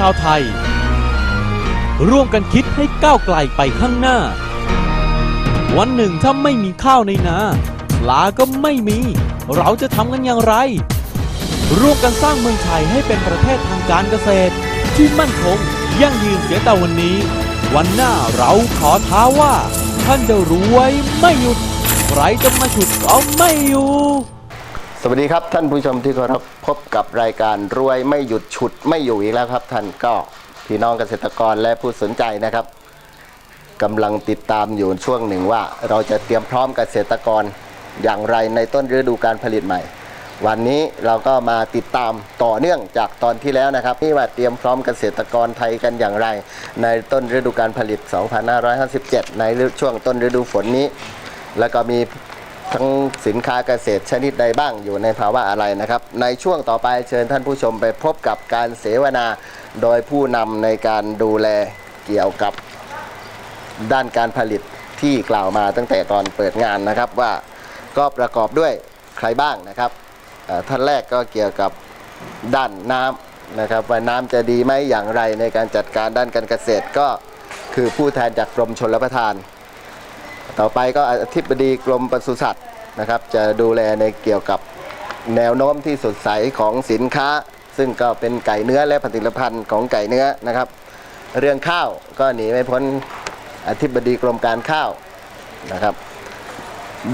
ชาวไทย ร่วมกันคิดให้ก้าวไกลไปข้างหน้า วันหนึ่งถ้าไม่มีข้าวในนาปลาก็ไม่มี เราจะทำกันอย่างไร ร่วมกันสร้างเมืองไทยให้เป็นประเทศทางการเกษตร ที่มั่นคงยั่งยืนเสียแต่วันนี้ วันหน้าเราขอท้าว่า ท่านจะรวยไม่หยุดใครจะมาฉุดเราไม่อยู่ สวัสดีครับท่านผู้ชมที่เคารพพบกับรายการรวยไม่หยุดฉุดไม่อยู่อีกแล้วครับ ท่านก็พี่น้องเกษตรกรและผู้สนใจนะครับกำลังติดตามอยู่ช่วงหนึ่งว่า เราจะเตรียมพร้อมเกษตรกรอย่างไรในต้นฤดูการผลิตใหม่ วันนี้เราก็มาติดตามต่อเนื่องจากตอนที่แล้วนะครับนี่ว่าเตรียมพร้อมเกษตรกรไทยกันอย่างไร ในต้นฤดูการผลิต 2557 ในช่วงต้นฤดูฝนนี้ แล้วก็มี ทั้งสินค้าเกษตรชนิดใดบ้างอยู่ในภาวะอะไรนะครับ ในช่วงต่อไปเชิญท่านผู้ชมไปพบกับการเสวนาโดยผู้นำในการดูแลเกี่ยวกับด้านการผลิตที่กล่าวมาตั้งแต่ตอนเปิดงานนะครับว่าก็ประกอบด้วยใครบ้างนะครับท่านแรกก็เกี่ยวกับด้านน้ำนะครับว่าน้ำจะดีไหมอย่างไรในการจัดการด้านการเกษตรก็คือผู้แทนจากกรมชลประทาน ต่อไปก็อธิบดีกรมปศุสัตว์นะครับ จะดูแลในเกี่ยวกับแนวโน้มที่สดใสของสินค้า ซึ่งก็เป็นไก่เนื้อและผลิตภัณฑ์ของไก่เนื้อนะครับ เรื่องข้าวก็หนีไม่พ้นอธิบดีกรมการข้าวนะครับ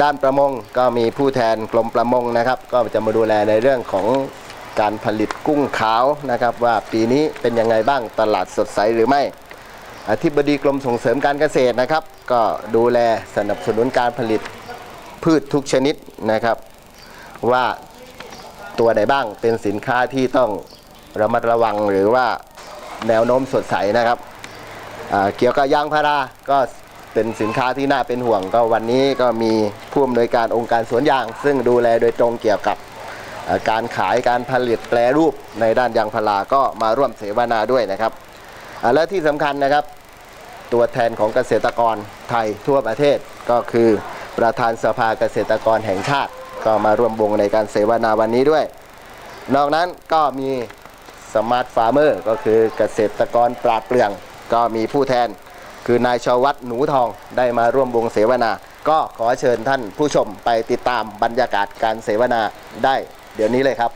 ด้านประมงก็มีผู้แทนกรมประมงนะครับ ก็จะมาดูแลในเรื่องของการผลิตกุ้งขาวนะครับ ว่าปีนี้เป็นยังไงบ้างตลาดสดใสหรือไม่ อธิบดีกรมส่งเสริมการเกษตรนะครับ ก็ดูแลสนับสนุนการผลิตพืชทุกชนิดนะครับ ว่าตัวไหนบ้างเป็นสินค้าที่ต้องระมัดระวังหรือว่าแนวโน้มสดใสนะครับเกี่ยวกับยางพาราก็เป็นสินค้าที่น่าเป็นห่วง ก็วันนี้ก็มีผู้อำนวยการองค์การสวนยาง ซึ่งดูแลโดยตรงเกี่ยวกับการขายการผลิตแปรรูปในด้านยางพาราก็มาร่วมเสวนาด้วยนะครับและที่สำคัญนะครับ ตัวแทนของเกษตรกรไทยทั่วประเทศ ก็คือประธานสภาเกษตรกรแห่งชาติ ก็มาร่วมวงในการเสวนาวันนี้ด้วย นอกนั้นก็มีสมาร์ทฟาร์มเมอร์ก็คือเกษตรกรปราดเปรื่อง ก็มีผู้แทน คือนายชวัตหนูทองได้มาร่วมวงเสวนา ก็ขอเชิญท่านผู้ชมไปติดตามบรรยากาศการเสวนาได้ เดี๋ยวนี้เลยครับ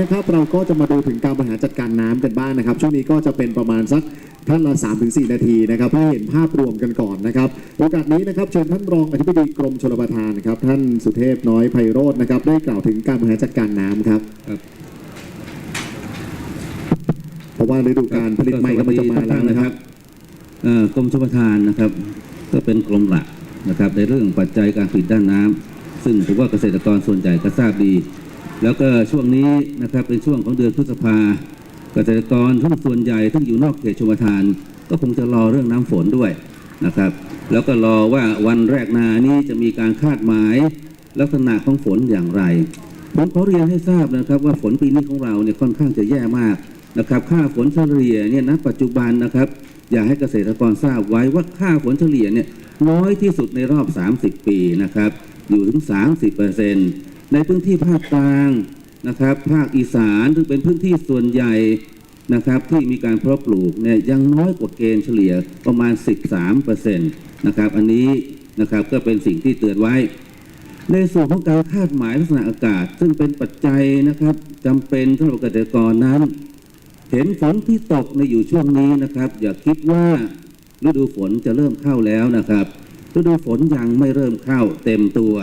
นะครับ เราก็จะมาดูถึงการบริหารจัดการน้ำกันบ้างนะครับ ช่วงนี้ก็จะเป็นประมาณสักท่านละ 3-4 นาทีนะครับเพื่อให้เห็นภาพรวมกันก่อนนะครับโอกาสนี้นะครับเชิญท่านรองอธิบดีกรมชลประทานนะครับท่านสุเทพน้อยไพโรจน์นะครับได้กล่าวถึงการบริหารจัดการน้ำครับครับเพราะว่าฤดูการผลิตใหม่กำลังจะมาแล้วนะครับเอ่อกรมชลประทานนะครับ ก็เป็นกรมหลักนะครับในเรื่องปัจจัยการผลิตด้านน้ำซึ่งผมว่าเกษตรกรส่วนใหญ่ก็ทราบดี แล้วก็ช่วงนี้นะครับเป็นช่วงของเดือนพฤษภาเกษตรกรทุกส่วนใหญ่ที่อยู่นอกเขตชลประทาน ก็คงจะรอเรื่องน้ำฝนด้วยนะครับ แล้วก็รอว่าวันแรกนานี้จะมีการคาดหมาย ลักษณะของฝนอย่างไรผมขอเรียนให้ทราบนะครับ ว่าฝนปีนี้ของเราเนี่ยค่อนข้างจะแย่มากนะครับ ค่าฝนเฉลี่ยเนี่ยณปัจจุบันนะครับ อยากให้เกษตรกรทราบไว้ว่าค่าฝนเฉลี่ยเนี่ยน้อยที่สุดในรอบ 30 ปีนะครับ อยู่ถึง 30% ในพื้นที่ภาคกลางนะครับ ภาคอีสานซึ่งเป็นพื้นที่ส่วนใหญ่นะครับที่มีการเพาะปลูกเนี่ยยังน้อยกว่าเกณฑ์เฉลี่ยประมาณ 13%นะครับอันนี้นะครับก็เป็นสิ่งที่เตือนไว้ ในส่วนของการคาดหมายลักษณะอากาศ ซึ่งเป็นปัจจัยนะครับจำเป็นสำหรับเกษตรกรนั้น เห็นฝนที่ตกในอยู่ช่วงนี้นะครับ อย่าคิดว่าฤดูฝนจะเริ่มเข้าแล้วนะครับฤดูฝนยังไม่เริ่มเข้าเต็มตัว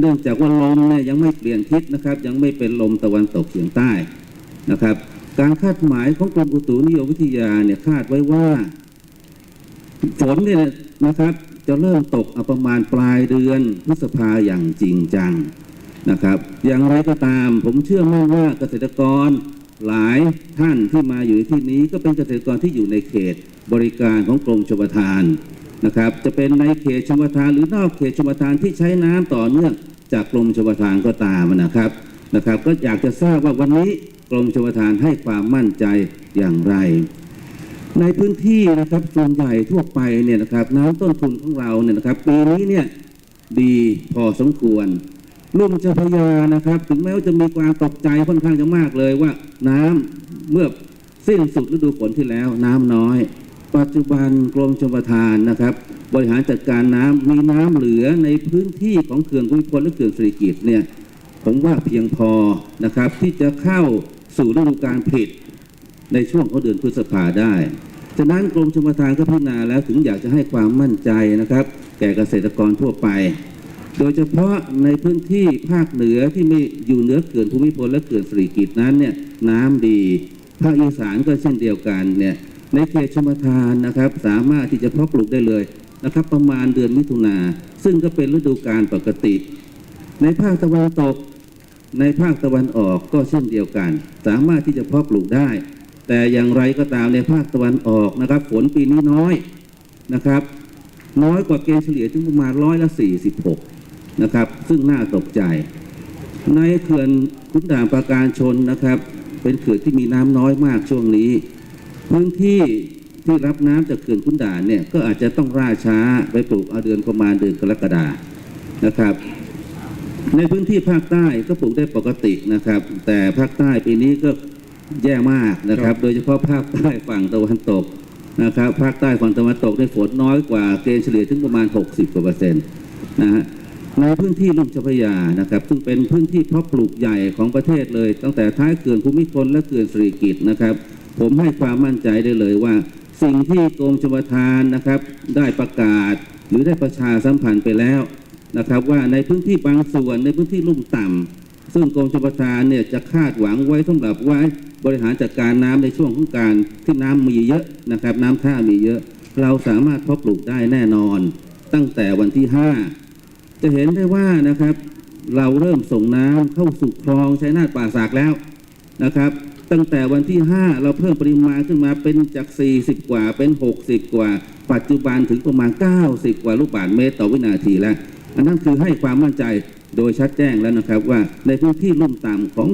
เนื่องจากว่าลมเนี่ยยังไม่เปลี่ยนทิศนะครับ ยังไม่เป็นลมตะวันตกเฉียงใต้นะครับ การคาดหมายของกรมอุตุนิยมวิทยาเนี่ยคาดไว้ว่าฝนเนี่ยนะครับ จะเริ่มตกอประมาณปลายเดือนพฤษภาอย่างจริงจังนะครับ อย่างไรก็ตามผมเชื่อมั่นว่าเกษตรกรหลายท่านที่มาอยู่ที่นี้ก็เป็นเกษตรกรที่อยู่ในเขตบริการของกรมชลประทานนะครับ จะเป็นในเขตชลประทานหรือนอกเขตชลประทานที่ใช้น้ำต่อเนื่อง จากกรมชลประทานก็ตามนะครับนะครับ ก็อยากจะทราบว่าวันนี้กรมชลประทานให้ความมั่นใจอย่างไร ในพื้นที่นะครับส่วนใหญ่ทั่วไปเนี่ยนะครับน้ำต้นทุนของเราเนี่ยนะครับปีนี้เนี่ยดีพอสมควรลุ่มเจ้าพยานะครับ ถึงแม้ว่าจะมีความตกใจค่อนข้างจะมากเลยว่าน้ำเมื่อสิ้นสุดฤดูฝนที่แล้วน้ำน้อย ปัจจุบันกรมชลประทานนะครับ บริหารจัดการน้ำมีน้ำเหลือในพื้นที่ของเขื่อนภูมิพลและเขื่อนสิริกิตเนี่ยผมว่าเพียงพอนะครับที่จะเข้าสู่ฤดูกาลผลิตในช่วงของเดือนพฤษภาได้ฉะนั้นกรมชลประทานก็พิจารณาแล้วถึงอยากจะให้ความมั่นใจนะครับ แก่เกษตรกรทั่วไป โดยเฉพาะในพื้นที่ภาคเหนือที่ไม่อยู่เหนือเขื่อนภูมิพลและเขื่อนสิริกิตนั้นเนี่ยน้ำดีภาคอีสานก็เช่นเดียวกันเนี่ยในเขตชลประทานนะครับ สามารถที่จะเพาะปลูกได้เลย นะครับประมาณเดือนมิถุนาซึ่งก็เป็นฤดูกาลปกติ ในภาคตะวันตก ในภาคตะวันออกก็เช่นเดียวกัน สามารถที่จะเพาะปลูกได้ แต่อย่างไรก็ตามในภาคตะวันออกนะครับฝนปีนี้น้อยนะครับ น้อยกว่าเกณฑ์เฉลี่ยถึงประมาณร้อยละ46นะครับซึ่งน่าตกใจ ในเขื่อนขุนด่านปราการชนนะครับ เป็นเขื่อนที่มีน้ำน้อยมากช่วงนี้พื้นที่ ที่รับน้ำจากเขื่อนขุนด่านเนี่ยก็อาจจะต้องล่าช้าไปปลูกเอาเดือนประมาณเดือนกรกฎานะครับ ในพื้นที่ภาคใต้ก็ปลูกได้ปกตินะครับ แต่ภาคใต้ปีนี้ก็แย่มากนะครับ โดยเฉพาะภาคใต้ฝั่งตะวันตกนะครับ ภาคใต้ฝั่งตะวันตกได้ฝนน้อยกว่าเกณฑ์เฉลี่ยถึงประมาณ 60กว่าเปอร์เซ็นต์นะฮะในพื้นที่ลุ่มเจ้าพระยานะครับ ซึ่งเป็นพื้นที่เพาะปลูกใหญ่ของประเทศเลย ตั้งแต่ท้ายเขื่อนภูมิพลและเขื่อนสิริกิตนะครับ ผมให้ความมั่นใจได้เลยว่า สิ่งที่กรมชลประทานนะครับ ได้ประกาศหรือได้ประชาสัมพันธ์ไปแล้วนะครับ ว่าในพื้นที่บางส่วนในพื้นที่ลุ่มต่ำซึ่งกรมชลประทานเนี่ยจะคาดหวังไว้สำหรับไว้บริหารจัดการน้ำในช่วงของการที่น้ำมีเยอะนะครับ น้ำท่ามีเยอะ เราสามารถเพาะปลูกได้แน่นอน ตั้งแต่วันที่ 5 จะเห็นได้ว่านะครับ เราเริ่มส่งน้ำเข้าสู่คลองใชัยนาทป่าสักแล้วนะครับ ตั้งแต่วันที่ 5 เราเพิ่มปริมาณขึ้นมาเป็นจาก 40 กว่าเป็น 60 กว่า ปัจจุบันถึงประมาณ 90 กว่าลูกบาศก์เมตรต่อวินาทีแล้ว อันนั้นคือให้ความมั่นใจโดยชัดแจ้งแล้วนะครับว่าในพื้นที่ลุ่มต่ำของ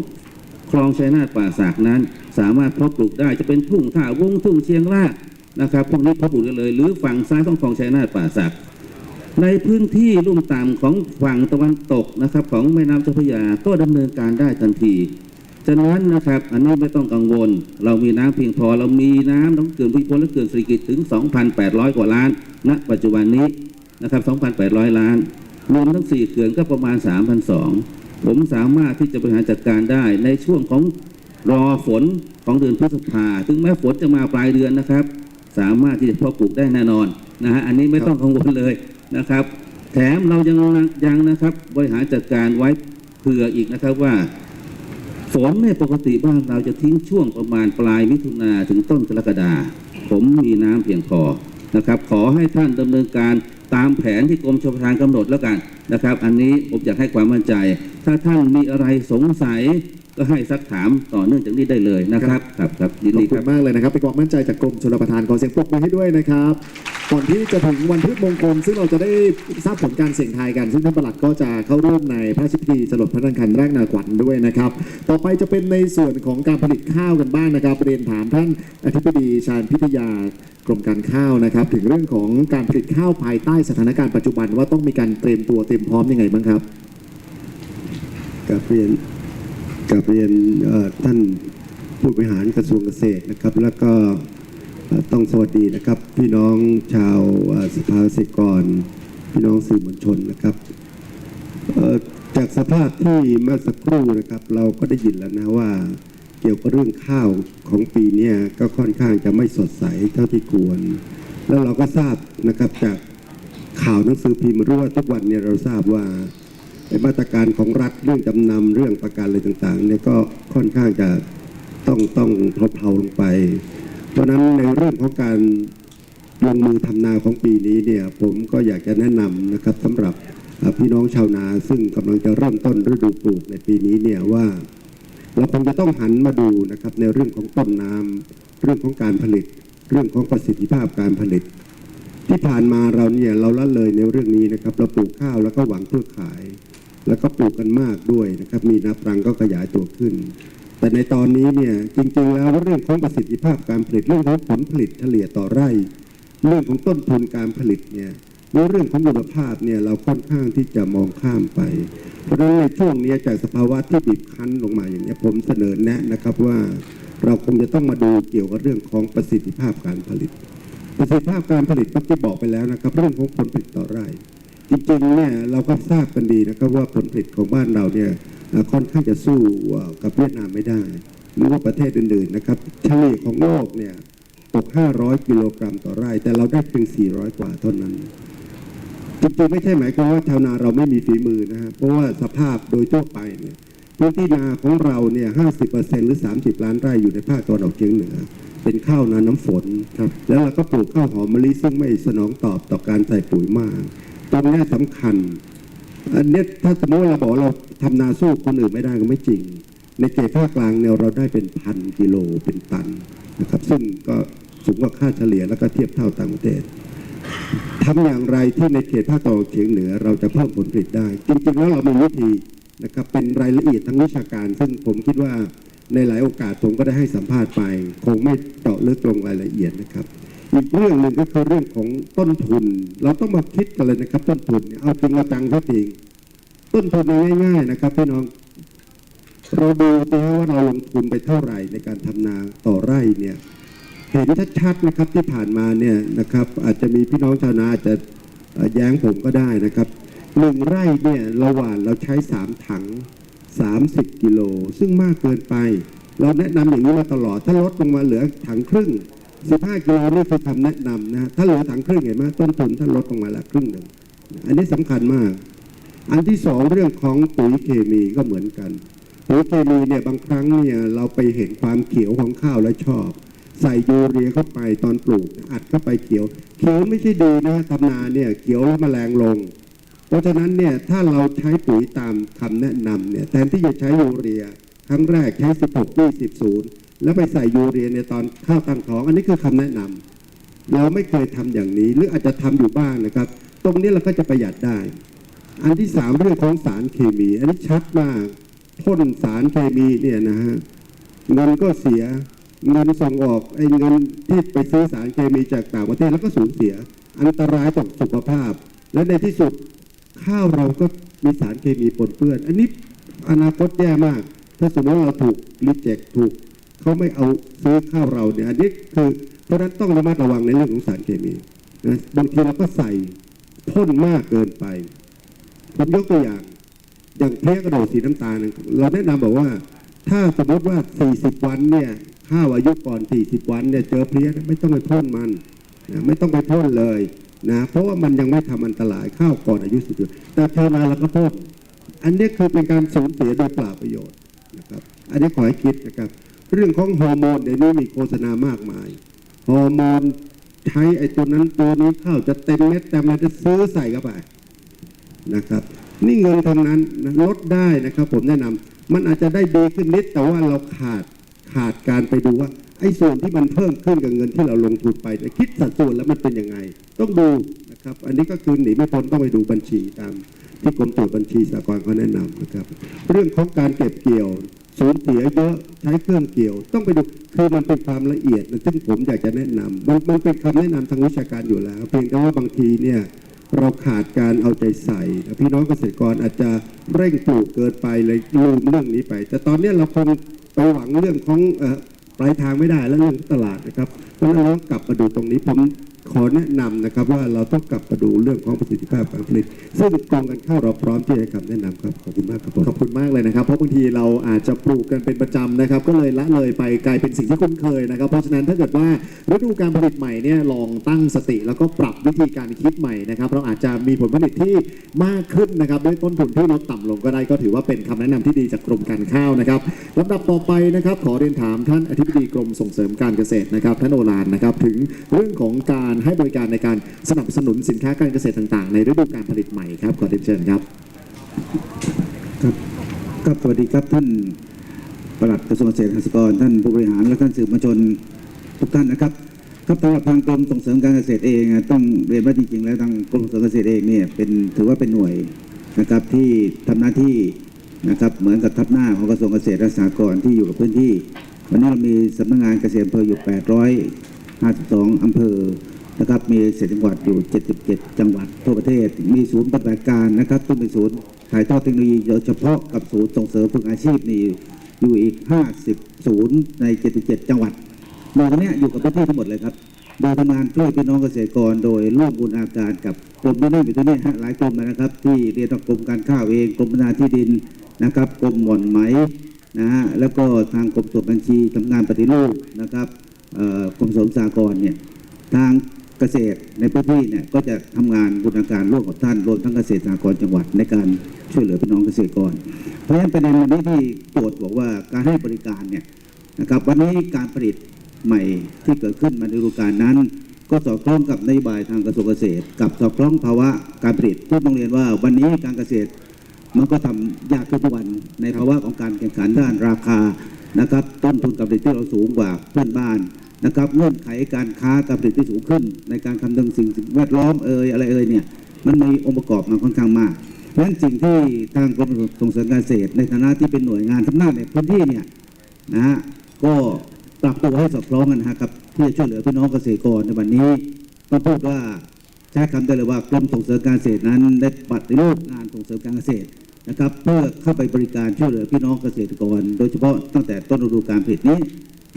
คลองชัยนาทป่าสากนั้น สามารถเพาะปลูกได้จะเป็นทุ่งท่าวงทุ่งเชียงรากนะครับพวกนี้เพาะปลูกได้เลย หรือฝั่งซ้ายของคลองชัยนาทป่าสักในพื้นที่ลุ่มต่ำของฝั่งตะวันตกนะครับของแม่น้ำเจ้าพระยาก็ดำเนินการได้ทันที ฉะนั้นนะครับอันนี้ไม่ต้องกังวล เรามีน้ำเพียงพอเรามีน้ำทั้งเขื่อนพิพลและเขื่อนสิริกิติ์ถึง 2,800 กว่าล้านณปัจจุบันนี้นะครับ2,800 ล้านรวมทั้ง 4เขื่อนก็ประมาณ 3,200 ผมสามารถที่จะบริหารจัดการได้ในช่วงของรอฝนของเดือนพฤษภาถึงแม้ฝนจะมาปลายเดือนนะครับ สามารถที่จะเพาะปลูกได้แน่นอนนะฮะอันนี้ไม่ต้องกังวลเลยนะครับ แถมเรายังยังนะครับบริหารจัดการไว้เผื่ออีกนะครับว่า ฝนเนี่ปกติบ้านเราจะทิ้งช่วงประมาณปลายมิถุนาถึงต้นกรกฎาผมมีน้ำเพียงพอนะครับ ขอให้ท่านดำเนินการตามแผนที่กรมชลประทานกำหนดแล้วกันนะครับ อันนี้ผมอยากให้ความมั่นใจ ถ้าท่านมีอะไรสงสัย ก็ให้ซักถามต่อเนื่องจากนี้ได้เลยนะครับครับครับยินขอบดีคุครัณบมากเลยนะครับเป็นความมั่นใจจากกรมชลประทานขอเสียงปรบมือให้ด้วยนะครับก่อนที่จะถึงวันพืชมงคล ซึ่งเราจะได้ทราบผลการเสี่ยงทายกัน ซึ่งท่านประหลัดก็จะเข้าร่วมในพระราชพิธีสลดพระนังคันแรกนาขวัญด้วยนะครับ ต่อไปจะเป็นในส่วนของการผลิตข้าวกันบ้างนะครับเรียนถามท่านอธิบดีชาญพิทยากรมการข้าวนะครับ ถึงเรื่องของการผลิตข้าวภายใต้สถานการณ์ปัจจุบันว่าต้องมีการเตรียมตัวเตรียมพร้อมยังไงบ้างครับ กับเรียน กับเรียนท่านผู้บริหารกระทรวงเกษตรนะครับ แล้วก็ต้องสวัสดีนะครับ พี่น้องชาวสภาเกษตรกร พี่น้องสื่อมวลชนนะครับจากสภาพที่เมื่อสักครู่นะครับ เราก็ได้ยินแล้วนะว่าเกี่ยวกับเรื่องข้าวของปีนี้ก็ค่อนข้างจะไม่สดใสเท่าที่ควร แล้วเราก็ทราบนะครับจากข่าวหนังสือพิมพ์รู้ว่าทุกวันเนี่ยเราทราบว่า ไอ้มาตรการของรัฐเรื่องจำนำเรื่องประกันอะไรต่างๆเนี่ยก็ค่อนข้างจะต้องต้องเพลาๆลงไป เพราะนั้นในเรื่องของการลงมือทำนาของปีนี้เนี่ยผมก็อยากจะแนะนำนะครับสำหรับพี่น้องชาวนาซึ่งกำลังจะเริ่มต้นฤดูปลูกในปีนี้เนี่ยว่าเราคงจะต้องหันมาดูนะครับในเรื่องของต้นน้ำเรื่องของการผลิต เรื่องของประสิทธิภาพการผลิต ที่ผ่านมาเราเนี่ยเราละเลยในเรื่องนี้นะครับเราปลูกข้าวแล้วก็หวังเพื่อขาย แล้วก็ปลูกกันมากด้วยนะครับ มีนับรังก็ขยายตัวขึ้น แต่ในตอนนี้เนี่ยจริงๆแล้วเรื่องของประสิทธิภาพการผลิตเรื่องของผลผลิตเฉลี่ยต่อไร่ เรื่องของต้นทุนการผลิตเนี่ยในเรื่องของคุณภาพเนี่ยเราค่อนข้างที่จะมองข้ามไป เพราะฉะนั้นในช่วงนี้จากสภาวะที่บีบคั้นลงมาอย่างนี้ผมเสนอแนะนะครับว่าเราคงจะต้องมาดูเกี่ยวกับเรื่องของประสิทธิภาพการผลิต ประสิทธิภาพการผลิตเมื่อกี้บอกไปแล้วนะครับ เรื่องของผลผลิตต่อไร่ จริงๆเนี่ยเราก็ทราบกันดีนะครับว่าผลผลิตของบ้านเราเนี่ยค่อนข้างจะสู้กับเวียดนามไม่ได้หรือว่าประเทศอื่นๆนะครับเฉลี่ยของโลกเนี่ยตก 500 กิโลกรัมต่อไร่ แต่เราได้เพียง 400 กว่าเท่านั้นจริงๆไม่ใช่หมายความว่าชาวนาเราไม่มีฝีมือนะฮะเพราะว่าสภาพโดยทั่วไปเนี่ยพื้นที่นาของเราเนี่ย50หรือ 30 ล้านไร่อยู่ในภาคตะวันออกเฉียงเหนือ เป็นข้าวนาน้ำฝนครับแล้วเราก็ปลูกข้าวหอมมะลิซึ่งไม่สนองตอบต่อการใส่ปุ๋ยมาก ตรงนี้ยสำคัญ อันนี้ถ้าสมมติเราบอกเราทำนาสู้คนอื่นไม่ได้ก็ไม่จริง ในเขตภาคกลางเนี่ยเราได้เป็นพันกิโลเป็นตันนะครับซึ่งก็สูงกว่าค่าเฉลี่ยแล้วก็เทียบเท่าต่างประเทศทำอย่างไรที่ในเขตภาคตะวันออกเฉียงเหนือเราจะเพิ่มผลผลิตได้ จริงๆแล้วเรามีวิธีนะครับเป็นรายละเอียดทางวิชาการ ซึ่งผมคิดว่าในหลายโอกาสผมก็ได้ให้สัมภาษณ์ไป คงไม่เจาะลึกลงรายละเอียดนะครับ อีกเรื่องหนึ่งก็คือเรื่องของต้นทุน เราต้องมาคิดกันเลยนะครับ ต้นทุนเอาจริงเอาจังก็จริง ต้นทุนง่ายๆนะครับพี่น้องเราดูสิฮะว่าเราลงทุนไปเท่าไหร่ในการทำนาต่อไร่เนี่ย เห็นชัดๆนะครับที่ผ่านมาเนี่ยนะครับ อาจจะมีพี่น้องชาวนาอาจจะแย้งผมก็ได้นะครับหนึ่งไร่เนี่ยเราหว่านเราใช้สามถัง30กิโลซึ่งมากเกินไป เราแนะนำอย่างนี้มาตลอดถ้าลดลงมาเหลือถังครึ่ง 15กิโลนี่คือคำแนะนำนะถ้าเหลือถังครึ่งเห็นไหมต้นทุนถ้าลดลงมาละครึ่งหนึ่งอันนี้สำคัญมาก อันที่สองเรื่องของปุ๋ยเคมีก็เหมือนกันปุ๋ยเคมีเนี่ยบางครั้งเนี่ยเราไปเห็นความเขียวของข้าวและชอบ ใส่ยูเรียเข้าไปตอนปลูกอัดเข้าไปเขียว เขียวไม่ใช่ดีนะทำนาเนี่ยเขียวแล้วแมลงลง เพราะฉะนั้นเนี่ยถ้าเราใช้ปุ๋ยตามคำแนะนำเนี่ยแทนที่จะใช้ยูเรียครั้งแรกใช้ 16 20 0 แล้วไปใส่ยูเรียในตอนข้าวตั้งท้อง อันนี้คือคำแนะนำเราไม่เคยทำอย่างนี้ หรืออาจจะทำอยู่บ้างนะครับ ตรงนี้เราก็จะประหยัดได้ อันที่สามเรื่องของสารเคมี อันนี้ชัดมากพ่นสารเคมีเนี่ยนะฮะเงินก็เสียเงินส่งออกไอ้เงินที่ไปซื้อสารเคมีจากต่างประเทศแล้วก็สูญเสีย อันตรายต่อสุขภาพ และในที่สุดข้าวเราก็มีสารเคมีปนเปื้อน อันนี้อนาคตแย่มาก ถ้าสมมติว่าเราถูกรีเจ็คถูก เขาไม่เอาซื้อข้าวเราเนี่ยอันนี้คือเพราะนั้นต้องระมัดระวังในเรื่องของสารเคมีนะบางทีเราก็ใส่พ่นมากเกินไปผมยกตัวอย่าง อย่างเพลี้ยกระโดดสีน้ำตาลเราแนะนำบอกว่า ถ้าสมมติว่า 40 วันเนี่ยข้าวอายุก่อน 40 วันเนี่ยเจอเพลี้ยไม่ต้องไปพ่นมันนะไม่ต้องไปพ่นเลยนะเพราะว่ามันยังไม่ทำอันตรายข้าวก่อนอายุสิบแต่ชาวนาเราก็พ่นอันนี้คือเป็นการสูญเสียโดยเปล่าประโยชน์นะครับ อันนี้ขอให้คิดนะครับ เรื่องของฮอร์โมนเดี๋ยวนี้มีโฆษณามากมายฮอร์โมนใช้ไอ้ตัวนั้นตัวนี้เข้าจะเต็มเม็ดเต็มอะไรจะซื้อใส่เข้าไปนะครับนี่เงินทางนั้นลดได้นะครับ ผมแนะนำมันอาจจะได้ดีขึ้นนิด แต่ว่าเราขาดขาดการไปดูว่าไอ้ส่วนที่มันเพิ่มขึ้นกับเงินที่เราลงทุนไปเนี่คิดสัดส่วนแล้วมันเป็นยังไง ต้องดูนะครับ อันนี้ก็คือหนีไม่พ้นต้องไปดูบัญชีตามที่กรมตรวจบัญชีสากลเขาแนะนำนะครับ เรื่องของการเก็บเกี่ยว สูญเสียเยอะใช้เครื่องเกี่ยว ต้องไปดูคือมันเป็นความละเอียดนะซึ่งผมอยากจะแนะนำมันมันเป็นคำแนะนำทางวิชาการอยู่แล้ว เพียงแต่ว่าบางทีเนี่ยเราขาดการเอาใจใส่พี่น้องเกษตรกรอาจจะเร่งปลูกเกินไปเลยลืมเรื่องนี้ไป แต่ตอนนี้เราคงไปหวังเรื่องของอปลายทางไม่ได้และเรื่องตลาดนะครับเพราะฉะนั้นเรากลับมาดูตรงนี้ผม ขอแนะนำนะครับว่าเราต้องกลับมาดูเรื่องของประสิทธิภาพการผลิต ซึ่งตรงกันข้าวเราพร้อมที่จะให้คำแนะนำครับขอบคุณมากครับผมขอบคุณมากเลยนะครับ เพราะบางทีเราอาจจะปลูกกันเป็นประจำนะครับ ก็เลยละเลยไปกลายเป็นสิ่งที่คุ้นเคยนะครับ เพราะฉะนั้นถ้าเกิดว่าฤดูการผลิตใหม่เนี่ยลองตั้งสติ แล้วก็ปรับวิธีการคิดใหม่นะครับเราอาจจะมีผลผลิตที่มากขึ้นนะครับด้วยต้นทุนที่ลดต่ำลงก็ได้ก็ถือว่าเป็นคำแนะนำที่ดีจากกรมการข้าวนะครับลำดับต่อไปนะครับ ขอเรียนถามท่านอธิบดีกรมส่งเสริมการเกษตรนะครับท่านโอฬารนะครับถึงเรื่องของการให้บริการในการสนับสนุนสินค้าการเกษตรต่างๆ ในฤดูการผลิตใหม่ครับขอเรียนเชิญครับครับครับสวัสดีครับท่านปลัดกระทรวงเกษตรและสหกรณ์ท่านผู้บริหารและท่านสื่อมวลชนทุกท่านนะครับครับสำหรับทางกรมส่งเสริมการเกษตรเองต้องเรียนว่าจริงๆ แล้วทางกรมส่งเสริมเกษตรเองเนี่ยเป็นถือว่าเป็นหน่วยนะครับที่ทำหน้าที่นะครับเหมือนกับทัพหน้าของกระทรวงเกษตรและสหกรณ์ที่อยู่กับพื้นที่ วันนี้เรามีสำนักงานเกษตรอำเภออยู่ 852 อำเภอ นะครับมีเศรษฐจังหวัดอยู่ 77 จังหวัดทั่วประเทศ มีศูนย์ปฏิบัติการนะครับต้องเป็นศูนย์ถ่ายทอดเทคโนโลยีโดยเฉพาะกับศูนย์ส่งเสริมฝึกอาชีพนี่อยู่อีก 50 ศูนย์ใน 77 จังหวัดหน่วยตรงเนี้ยอยู่กับพื้นที่ทั้งหมดเลยครับโดยทำงานช่วยพี่น้องเกษตรกร โดยร่วมบูรณาการกับกรมที่นี่อยู่ที่นี่ฮะหลายกรมนะครับ ที่เรียนกรมการข้าวเองกรมพัฒนาที่ดินนะครับกรมหม่อนไหมนะฮะแล้วก็ทางกรมตรวจบัญชีทำงานปฏิรูปนะครับกรมสมสากรเนี่ยทาง เกษตรในพื้นที่เนี่ยก็จะทำงานบูรณาการร่วมกับท่านรวมทั้งเกษตรสหกรณ์จังหวัดในการช่วยเหลือพี่น้องเกษตรกร เพราะฉะนั้นประเด็นวันนี้ที่โจทย์บอกว่าการให้บริการเนี่ยนะครับวันนี้การผลิตใหม่ที่เกิดขึ้นมาในฤดูกาลนั้น ก็สอดคล้องกับนโยบายทางกระทรวงเกษตร กับสอดคล้องภาวะการผลิตที่ต้องเรียนว่า วันนี้การเกษตรมันก็ทำยากขึ้นทุกวันในภาวะของการแข่งขันด้านราคานะครับต้นทุนการผลิตที่เราสูงกว่าเพื่อนบ้าน นะครับเงื่อนไขการค้าการผลิตที่สูงขึ้น ในการคำนึงสิ่งแวดล้อมเอ่ยอะไรเอ่ยเนี่ยมันมีองค์ประกอบมาค่อนข้างมาก เพราะฉะนั้นสิ่งที่ทางกรมส่งเสริมการเกษตรในฐานะที่เป็นหน่วยงานทำหน้าจในพื้นที่เนี่ยนะฮะก็ปรับตัวให้สอดคล้องกันนะครับ ที่จะช่วยเหลือพี่น้องเกษตรกรในวันนี้ต้องพูดว่าใช้คำได้เลยว่ากรมส่งเสริมการเกษตรนั้นได้ปฏิรูปงานส่งเสริมการเกษตรนะครับ เพื่อเข้าไปบริการช่วยเหลือพี่น้องเกษตรกร โดยเฉพาะตั้งแต่ต้นฤดูการผลิตนี้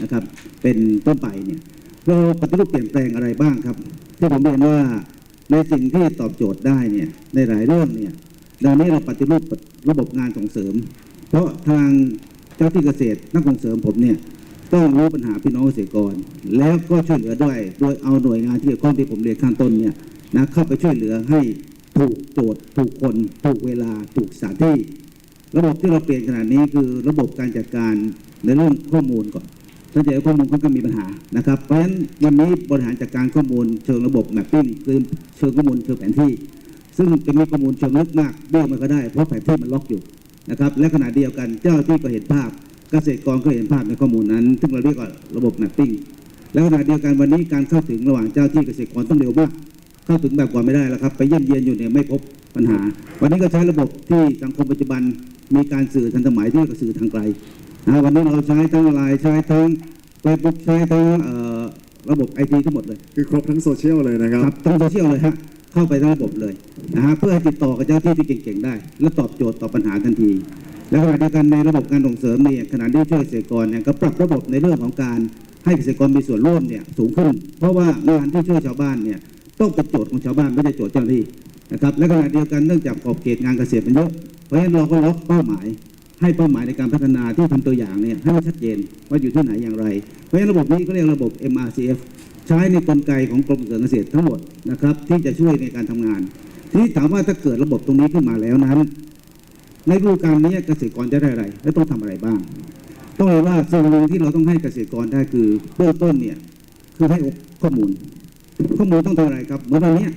นะครับ เป็นต้นไปเนี่ยเราปฏิรูปเปลี่ยนแปลงอะไรบ้างครับ ที่ผมเรียนว่าในสิ่งที่ตอบโจทย์ได้เนี่ยในหลายเรื่องเนี่ยดังนี้เราปฏิรูประบบงานส่งเสริม เพราะทางเจ้าที่เกษตรนักส่งเสริมผมเนี่ยต้องรู้ปัญหาพี่น้องเกษตรกร แล้วก็ช่วยเหลือด้วยโดยเอาหน่วยงานที่เกี่ยวข้องที่ผมเรียนข้างต้นเนี่ยนะเข้าไปช่วยเหลือให้ถูกโจทย์ถูกคนถูกเวลาถูกสถานที่ ระบบที่เราเปลี่ยนขนาดนี้คือระบบการจัดการในเรื่องข้อมูลก่อน ถ้าเจอข้อมูลค่อนข้างมีปัญหานะครับ เพราะฉะนั้นวันนี้บริหารจัดการข้อมูลเชิงระบบ mapping คือเชิงข้อมูลเชิงแผนที่ ซึ่งจะมีข้อมูลเชิงลึกมากเบี้ยวมันก็ได้เพราะแผนที่มันล็อกอยู่นะครับและขณะเดียวกันเจ้าที่ก็เห็นภาพเกษตรกรก็เห็นภาพในข้อมูลนั้น ซึ่งเราเรียกว่าระบบ mapping และขณะเดียวกันวันนี้การเข้าถึงระหว่างเจ้าที่เกษตรกรต้องเร็วมากเข้าถึงแบบก่อนไม่ได้แล้วครับ ไปเยี่ยมเยียนอยู่เนี่ยไม่พบปัญหา วันนี้ก็ใช้ระบบที่สังคมปัจจุบันมีการสื่อทันสมัยที่เรียกว่าสื่อทางไกลนะวันนี้เราใช้ทั้งไลน์ใช้ทั้ง เฟซบุ๊กใช้ทั้งเอ่อระบบไอทีทั้งหมดเลย คือครบทั้งโซเชียลเลยนะครับ ครับต้องโซเชียลเลยฮะเข้าไปในระบบเลยนะฮะเพื่อให้ติดต่อกับเจ้าที่ที่เก่งๆได้ และตอบโจทย์ต่อปัญหาทันที และขณะเดียวกันในระบบการส่งเสริมเนี่ยขณะที่ช่วยเกษตรกรเนี่ยก็ปรับระบบในเรื่องของการให้เกษตรกรมีส่วนร่วมเนี่ยสูงขึ้น เพราะว่างานที่ช่วยชาวบ้านเนี่ยต้องเป็นโจทย์ของชาวบ้านไม่ใช่โจทย์เจ้าหน้าที่นะครับและขณะเดียวกันเนื่องจากขอบเขตงานเกษตรมันเยอะเพราะฉะนั้นเราก็ล็อกเป้าหมาย ให้เป้าหมายในการพัฒนาที่ทำตัวอย่างเนี่ยให้มันชัดเจนว่าอยู่ที่ไหนอย่างไร เพราะฉะนั้นระบบนี้ก็เรียกระบบ MRCF ใช้ในกลไกของกรมส่งเสริมเกษตรทั้งหมดนะครับที่จะช่วยในการทำงาน ทีนี้ถามว่าถ้าเกิดระบบตรงนี้ขึ้นมาแล้วนั้น ในฤดูกาลนี้เกษตรกรจะได้อะไรและต้องทำอะไรบ้าง ต้องเรียว่าสิ่งหนึ่งที่เราต้องให้เกษตรกรได้คือเบื้องต้นเนี่ยคือให้ข้อมูล ข้อมูลต้องทำอะไรครับเหมือนวันนี้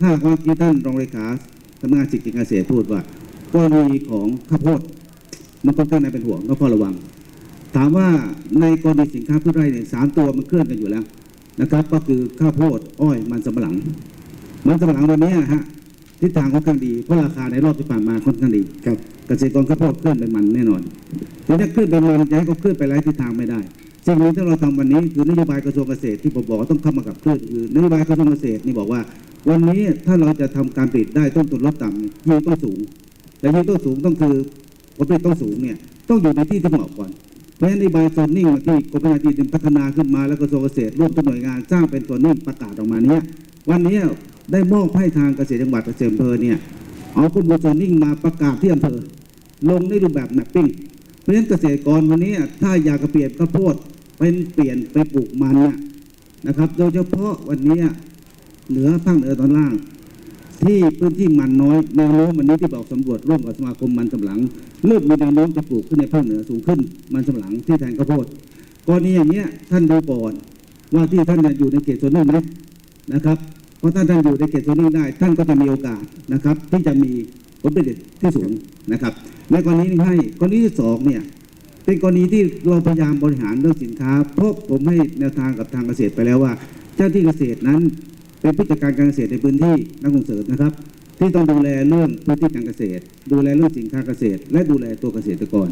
ถ้าความที่ท่านรองเลขาสำนักงานสิ่งเกษตรพูดว่ากรณีของข้าวโพด มันค่อนข้างน่าเป็นห่วงก็เฝ้าระวัง ถามว่าในกรณีสินค้าพืชไร่เนี่ยสามตัวมันเคลื่อนกันอยู่แล้วนะครับ ก็คือข้าวโพดอ้อยมันสำปะหลัง มันสำปะหลังวันนี้ฮะทิศทางค่อนข้างดีเพราะราคาในรอบที่ผ่านมาค่อนข้างดีครับเกษตรกรข้าวโพดเคลื่อนไปมันแน่นอนทีนี้เคลื่อนไปมันจะให้เขาเคลื่อนไปไร้ทิศทางไม่ได้สิ่งนึ่งที่เราทำวันนี้คือนโยบายกระทรวงเกษตรที่ผมบอกต้องเข้ามากับเคลื่อนคือนโยบายกระทรวงเกษตรนี่บอกว่า วันนี้ถ้าเราจะทำการผลิตได้ต้นทุนลดต่ำยิงต้องสูงแต่ยิงต้องสูงต้องคือ ผลผลิตต้องสูงเนี่ยต้องอยู่ในที่ที่เหมาะก่อน เพราะฉะนั้นนโยบายโซนนิ่งที่กรมพัฒนาที่ดินพัฒนาขึ้นมาแล้วกระทรวงเกษตรร่วมทุกหน่วยงานสร้างเป็นโซนนิ่งประกาศออกมาเนี้ยวันนี้ได้มอบให้ทางเกษตรจังหวัดเกษตรอำเภอเนี่ยเอาข้อมูลโซนนิ่งมาประกาศที่อำเภอลงในรูปแบบแมปปิ้งเพราะฉะนั้นเกษตรกรวันนี้ถ้าอยากจะเปลี่ยนข้าวโพดเป็นเปลี่ยนไปปลูกมันเนี่ยนะครับ โดยเฉพาะวันนี้เหนือภาคเหนือตอนล่าง ที่พื้นที่มันน้อยแนวโน้มวันนี้ที่บอกสำรวจร่วมกับสมาคมมันสำหลังเริ่มมีแนวโน้มจะปลูกขึ้นในภาคเหนือสูงขึ้นมันสำหลังที่แทนข้าวโพดกรณีอย่างเนี้ยท่านดูก่อนว่าที่ท่านอยู่ในเขตโซนนิ่งไหมนะครับเพราะถ้าท่านอยู่ในเขตโซนนิ่งได้ ท่านก็จะมีโอกาสนะครับที่จะมีผลผลิตที่สูงนะครับในกรณีนี้ให้กรณีที่สองเนี่ยเป็นกรณีที่เราพยายามบริหารเรื่องสินค้าเพราะผมให้แนวทางกับทางเกษตรไปแล้วว่า เจ้าที่เกษตรนั้น เป็นผู้จัดการการเกษตรในพื้นที่นักส่งเสริมนะครับ ที่ต้องดูแลเรื่องพื้นที่การเกษตร ดูแลเรื่องสินค้าเกษตร และดูแลตัวเกษตรกร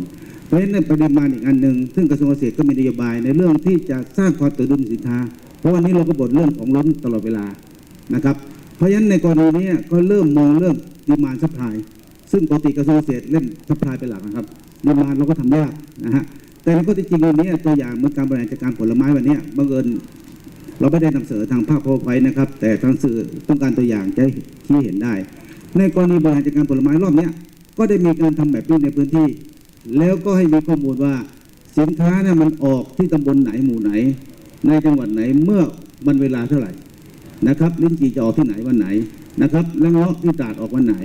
เพราะฉะนั้นในประเด็นมาอีกอันหนึ่งซึ่งกระทรวงเกษตรก็มีนโยบายในเรื่องที่จะสร้างความตื่นตัวสินค้า เพราะวันนี้เราก็บ่นเรื่องของล้นตลอดเวลานะครับ เพราะฉะนั้นในกรณีนี้ก็เริ่มมองเรื่องดีมานซัพพลายซึ่งปกติกระทรวงเกษตรเล่นซัพพลายเป็นหลักนะครับโรงงานเราก็ทำยากนะฮะแต่ในข้อที่จริงวันนี้ตัวอย่างเหมือนการบริหารจัดการผลไม้วันนี้บังเอิญ เราไม่ได้นำเสนอทางภาคพอไว้นะครับ แต่ทางสื่อต้องการตัวอย่างจะให้ที่เห็นได้ ในกรณีบริหารจัดการผลไม้รอบเนี้ยก็ได้มีการทำแบบนี้ในพื้นที่ แล้วก็ให้มีข้อมูลว่าสินค้าเนี่ยมันออกที่ตำบลไหนหมู่ไหน ในจังหวัดไหนเมื่อวันเวลาเท่าไหร่นะครับลิ้นจี่จะออกที่ไหนวันไหนนะครับแล้วเงาะที่ตราดออกวันไหน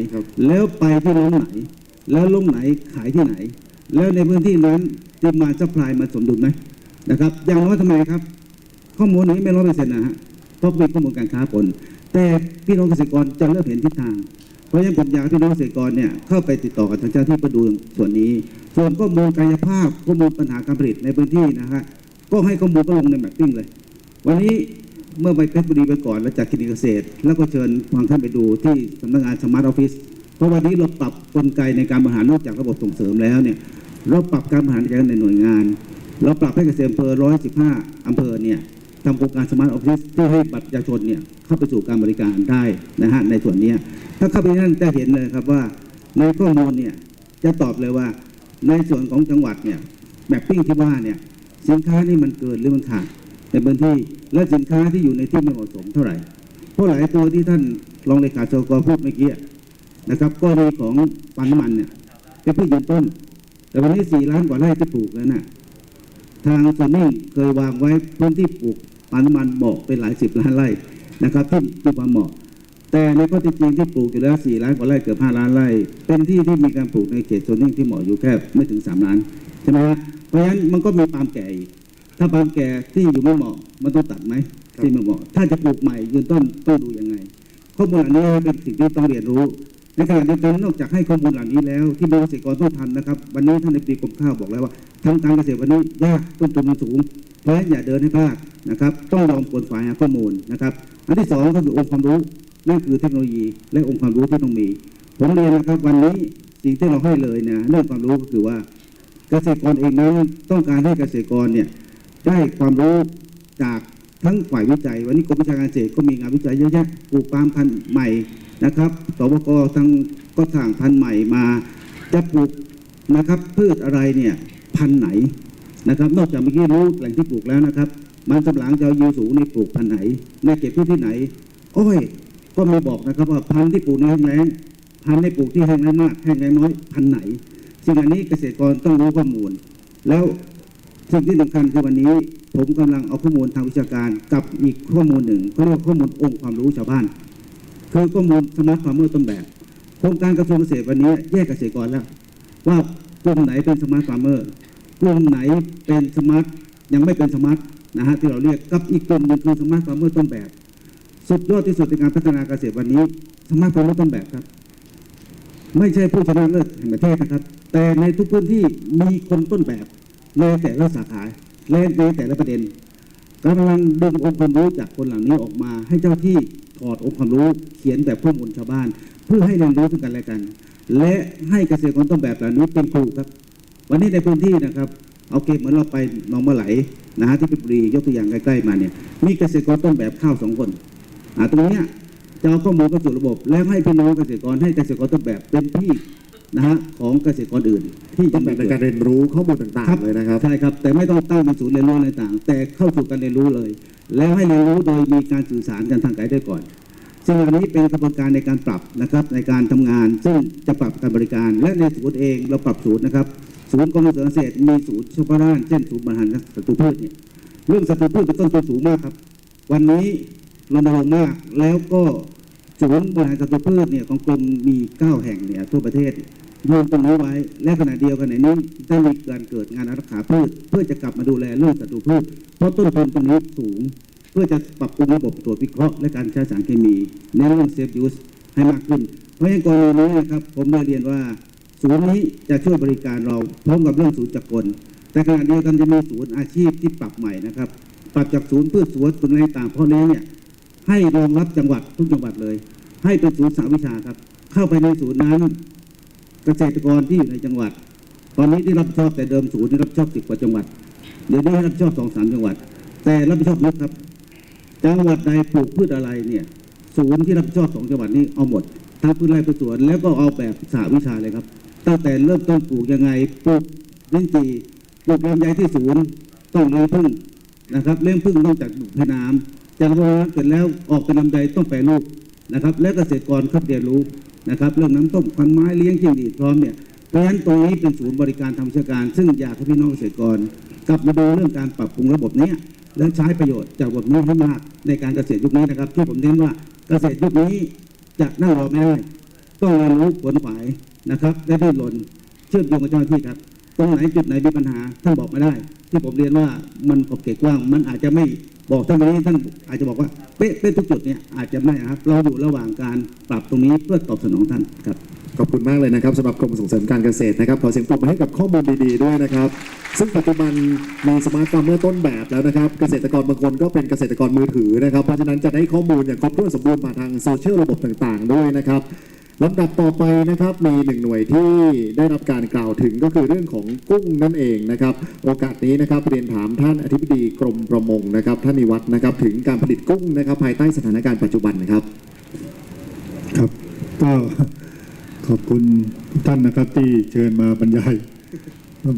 แล้วไปที่โรงไหน แล้วโรงไหนขายที่ไหน แล้วในพื้นที่นั้นดีมาซัพพลายมาสมดุลไหมนะครับอย่างน้อยทำไมครับ ข้อมูลนี้ไม่ร้อยเปอร์เซ็นต์นะฮะเพราะเป็นข้อมูลการค้าปนแต่พี่น้องเกษตรกรจะเริ่มเห็นทิศทาง เพราะฉะนั้นผมอยากให้พี่น้องเกษตรกรเนี่ยเข้าไปติดต่อกับทางเจ้าหน้าที่ประดูส่วนนี้ ส่วนข้อมูลกายภาพข้อมูลปัญหาการผลิตในพื้นที่นะฮะก็ให้ข้อมูลก็ลงในแมปปิ้งเลย วันนี้เมื่อไปเพชรบุรีไปก่อนแล้วจากคลินิกเกษตร แล้วก็เชิญทางท่านไปดูที่สำนักงานสมาร์ทออฟฟิศเพราะวันนี้เราปรับกลไกในการบริหารนอกจากระบบส่งเสริมแล้วเนี่ยเราปรับการบริหารการในหน่วยงาน เราปรับให้เกษตรอำเภอ 115 อำเภอเนี่ย ทำโครงการสมาร์ทออฟฟิศเพื่อให้บัตรประชาชนเนี่ยเข้าไปสู่การบริการได้นะฮะในส่วนนี้ถ้าเข้าไปนั่นจะเห็นเลยครับว่าในข้อมูลเนี่ยจะตอบเลยว่าในส่วนของจังหวัดเนี่ยแมปปิ้งที่ว่าเนี่ยสินค้านี่มันเกินหรือมันขาดในพื้นที่และสินค้าที่อยู่ในที่ไม่เหมาะสมเท่าไหร่เพราะหลายตัวที่ท่านรองเลขาชกพูดเมื่อกี้นะครับกรณีของปันน้ำมันเนี่ยเป็นผู้ยืนต้น แต่วันนี้สี่ล้านกว่าไร่ที่ปลูกแล้วน่ะทางส่วนนี้เคยวางไว้พื้นที่ปลูก ปาล์มน้ำมันเหมาะเป็นหลายสิบล้านไร่นะครับที่มีความเหมาะ แต่ในข้อเท็จจริงที่ปลูกอยู่แล้ว4ล้านกว่าไร่เกือบ5ล้านไร่ เป็นที่ที่มีการปลูกในเขตโซนนิ่งที่เหมาะอยู่แค่ไม่ถึง 3 ล้านใช่ไหมฮะเพราะฉะนั้นมันก็มีปาล์มแก่อีกถ้าปาล์มแก่ที่อยู่ไม่เหมาะมันต้องตัดไหมที่ไม่เหมาะ ถ้าจะปลูกใหม่ยืนต้นต้องดูยังไง ข้อมูลเหล่านี้เป็นสิ่งที่ต้องเรียนรู้ในขณะเดียวกันนอกจากให้ข้อมูลเหล่านี้แล้ว ที่เกษตรกรต้องทันนะครับ วันนี้ท่านในปีกรมข้าวบอกแล้วว่าทำการเกษตรวันนี้ยากต้นทุนมันสูงเพ ราะฉะนั้นอย่าเดินให้พลาดนะครับ ต้องลองกวนฝ่ายหาข้อมูลนะครับ อันที่สองก็คือองค์ความรู้นั่นคือเทคโนโลยีและองค์ความรู้ที่ต้องมี ผมเรียนนะครับวันนี้สิ่งที่เราให้เลยเนี่ยเรื่องความรู้ก็คือว่าเกษตรกรเองนั้นต้องการให้เกษตรกรเนี่ยได้ความรู้จากทั้งฝ่ายวิจัย วันนี้กรมวิชาการเกษตรก็มีงานวิจัยเยอะแยะปลูกปาล์มพันธุ์ใหม่นะครับสบกทั้งก็สั่งพันธุ์ใหม่มา จะปลูกนะครับพืชอะไรเนี่ยพันธุ์ไหน นะครับนอกจากเมื่อกี้รู้แหล่งที่ปลูกแล้วนะครับ มันสำหลังจะเอายูสูงในปลูกพันธุ์ไหนในเก็บพืชที่ไหน อ้อยก็มีบอกนะครับว่าพันธุ์ที่ปลูกในแห้งแล้งพันธุ์ที่ปลูกที่แห้งแล้งมากแห้งแล้งน้อยพันธุ์ไหนสิ่งอันนี้เกษตรกรต้องรู้ข้อมูล แล้วสิ่งที่สำคัญคือวันนี้ผมกำลังเอาข้อมูลทางวิชาการกับอีกข้อมูลหนึ่งเขาเรียกว่าข้อมูลองค์ความรู้ชาวบ้าน คือข้อมูลสมาร์ทฟาร์มเมอร์ต้นแบบโครงการกระทรวงเกษตรวันนี้แยกเกษตรกรแล้ว ว่ากลุ่มไหนเป็นสมาร์ทฟาร์มเมอร์ กลุ่มไหนเป็นสมาร์ทยังไม่เป็นสมาร์ทนะฮะที่เราเรียกกับอีกกลุ่มหนึงคือสมาร์ทฟาร์มเมอร์ต้นแบบ สุดยอดที่สุดในการพัฒนาเกษตรวันนี้ สมาร์ทฟาร์มเมอร์ต้นแบบครับ ไม่ใช่ผู้ชนะเลิศแห่งประเทศนะครับ แต่ในทุกพื้นที่มีคนต้นแบบในแต่ละสาขาและในแต่ละประเด็นกำลังดึงองค์ความรู้จากคนเหล่านี้ออกมา ให้เจ้าที่ถอดองค์ความรู้เขียนแบบข้อมูลชาวบ้าน เพื่อให้เรียนรู้ซึ่งกันและกัน และให้เกษตรกรต้นแบบเหล่านี้เป็นครูครับ วันนี้ในพื้นที่นะครับเอาเกมเหมือนเราไปหนองมะไหลนะฮะที่เพชรบุรียกตัวอย่างใกล้ๆมาเนี่ยมีเกษตรกรต้นแบบข้าวสองคนอ่าตรงเนี้ยจะเอาข้อมูลเข้าสู่ระบบ แล้วให้พี่น้องเกษตรกรให้เกษตรกรต้นแบบเป็นที่นะฮะของเกษตรกรอื่น ที่ต้จะองมีแบบในเกิดการเรียนรู้ข้อมูลต่างๆเลยนะครับใช่ครับแต่ไม่ต้องตั้งเป็นศูนย์เรียนรู้อะไรต่าง แต่เข้าสู่การเรียนรู้เลย แล้วให้เรียนรู้โดยมีการสื่อสารกันทางไกลด้วยก่อนซึ่งอันนี้เป็นกระบวนการในการปรับนะครับในการทำงาน ซึ่งจะปรับการบริการและในศูนย์เองเราปรับศูนย์นะครับ ศูนย์กรมเกษตรมีศูนย์เฉพาะด้านเช่นศูนย์บริหารศัตรูพืชเนี่ยเรื่องศัตรูพืชเป็นต้นทุนสูงมากครับ วันนี้รณรงค์มากแล้วก็ศูนย์บริหารศัตรูพืชเนี่ยของกรมมี 9 แห่งเนี่ยทั่วประเทศรวมตรงนี้ไว้และขณะเดียวกันในนี้ได้มีการเกิดงานอารักขาพืช เพื่อจะกลับมาดูแลเรื่องศัตรูพืช เพราะต้นทุนตรงนี้สูง เพื่อจะปรับปรุงระบบตรวจวิเคราะห์และการใช้สารเคมีในเรื่องเซฟยูสให้มากขึ้น เพราะฉะนั้นกรณีนี้นะครับผมได้เรียนว่า ศูนย์นี้จะช่วยบริการเราพร้อมกับเรื่องศูนย์จักรกลแต่ขณะเดียวกันจะมีศูนย์อาชีพที่ปรับใหม่นะครับ ปรับจากศูนย์พืชสวนศูนย์อะไรต่างเพราะนี้เนี่ยให้รองรับจังหวัดทุกจังหวัดเลย ให้เป็นศูนย์สาวิชาครับ เข้าไปในศูนย์นั้นเกษตรกรที่อยู่ในจังหวัด ตอนนี้ที่รับชอบแต่เดิมศูนย์ที่รับชอบสิบกว่าจังหวัด เดี๋ยวนี้ให้รับชอบสองสามจังหวัด แต่รับชอบลึกครับ จังหวัดใดปลูกพืชอะไรเนี่ยศูนย์ที่รับชอบสองจังหวัดนี้เอาหมดทั้งพืชไร่พืชสวนแล้วก็เอาแบบสาวิชาเลยครับ ตั้งแต่เริ่มต้นปลูกยังไงปลูกลิ้นจี่ปลูกลำไยที่ศูนย์ต้องเลี้ยงพึ่งนะครับเลี้ยงพึ่งต้องจากปลูกให้น้ำจากนั้นเสร็จแล้วออกเป็นลำไยต้องแปรรูปนะครับ และเกษตรกรครับเรียนรู้นะครับเรื่องน้ำต้มพันไม้เลี้ยงจิ้งหรีดพร้อมเนี่ยเพราะฉะนั้นตรงนี้เป็นศูนย์บริการทางวิชาการ ซึ่งอยากให้พี่น้องเกษตรกร กลับมาดูเรื่องการปรับปรุงระบบนี้และใช้ประโยชน์จากระบบนี้ให้มากในการเกษตรยุคนี้นะครับ ที่ผมเน้นว่าเกษตรยุคนี้จะนั่งรอไม่ได้ต้องเรียนรู้ผลขวาย นะครับและดิ้นรนเชื่อมโยงกับเจ้าหน้าที่ครับ ตรงไหนจุดไหนมีปัญหาท่านบอกมาได้ ที่ผมเรียนว่ามันขอบเขตกว้าง มันอาจจะไม่บอกท่านวันนี้ท่านอาจจะบอกว่าเป๊ะเป๊ะทุกจุดเนี่ยอาจจะไม่ครับ เราอยู่ระหว่างการปรับตรงนี้เพื่อตอบสนองท่านครับขอบคุณมากเลยนะครับสำหรับกรมส่งเสริมการเกษตรนะครับขอเสียงปรบมือให้กับข้อมูลดีๆด้วยนะครับ ซึ่งปัจจุบันมีสมาร์ทฟาร์มเมอร์ต้นแบบแล้วนะครับ เกษตรกรบางคนก็เป็นเกษตรกรมือถือนะครับ เพราะฉะนั้นจะได้ข้อมูลอย่างครบถ้วนสมบูรณ์ผ่านทางโซเชียลระบบต่างๆ ด้วยนะครับ ลำดับต่อไปนะครับมีหนึ่งหน่วยที่ได้รับการกล่าวถึงก็คือเรื่องของกุ้งนั่นเองนะครับ โอกาสนี้นะครับเรียนถามท่านอธิบดีกรมประมงนะครับ ท่านนิวัฒน์นะครับ ถึงการผลิตกุ้งนะครับ ภายใต้สถานการณ์ปัจจุบันนะครับ ครับก็ขอบคุณทุกท่านนะครับที่เชิญมาบรรยาย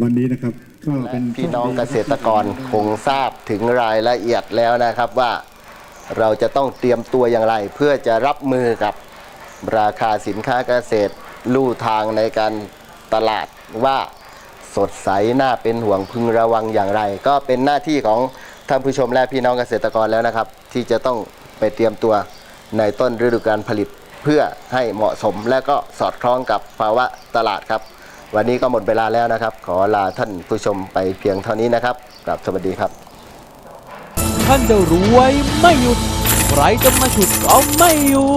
วันนี้นะครับ ก็เป็นพี่น้องเกษตรกรคงทราบถึงรายละเอียดแล้วนะครับว่าเราจะต้องเตรียมตัวอย่างไร เพื่อจะรับมือกับ ราคาสินค้าเกษตร ลู่ทางในการตลาดว่าสดใสน่าเป็นห่วงพึงระวังอย่างไร ก็เป็นหน้าที่ของท่านผู้ชมและพี่น้องเกษตรกรแล้วนะครับ ที่จะต้องไปเตรียมตัวในต้นฤดูการผลิตเพื่อให้เหมาะสมและก็สอดคล้องกับภาวะตลาดครับ วันนี้ก็หมดเวลาแล้วนะครับ ขอลาท่านผู้ชมไปเพียงเท่านี้นะครับกลับสวัสดีครับ ท่านจะรวยไม่หยุดใครจะมาฉุดเอาไม่อยู่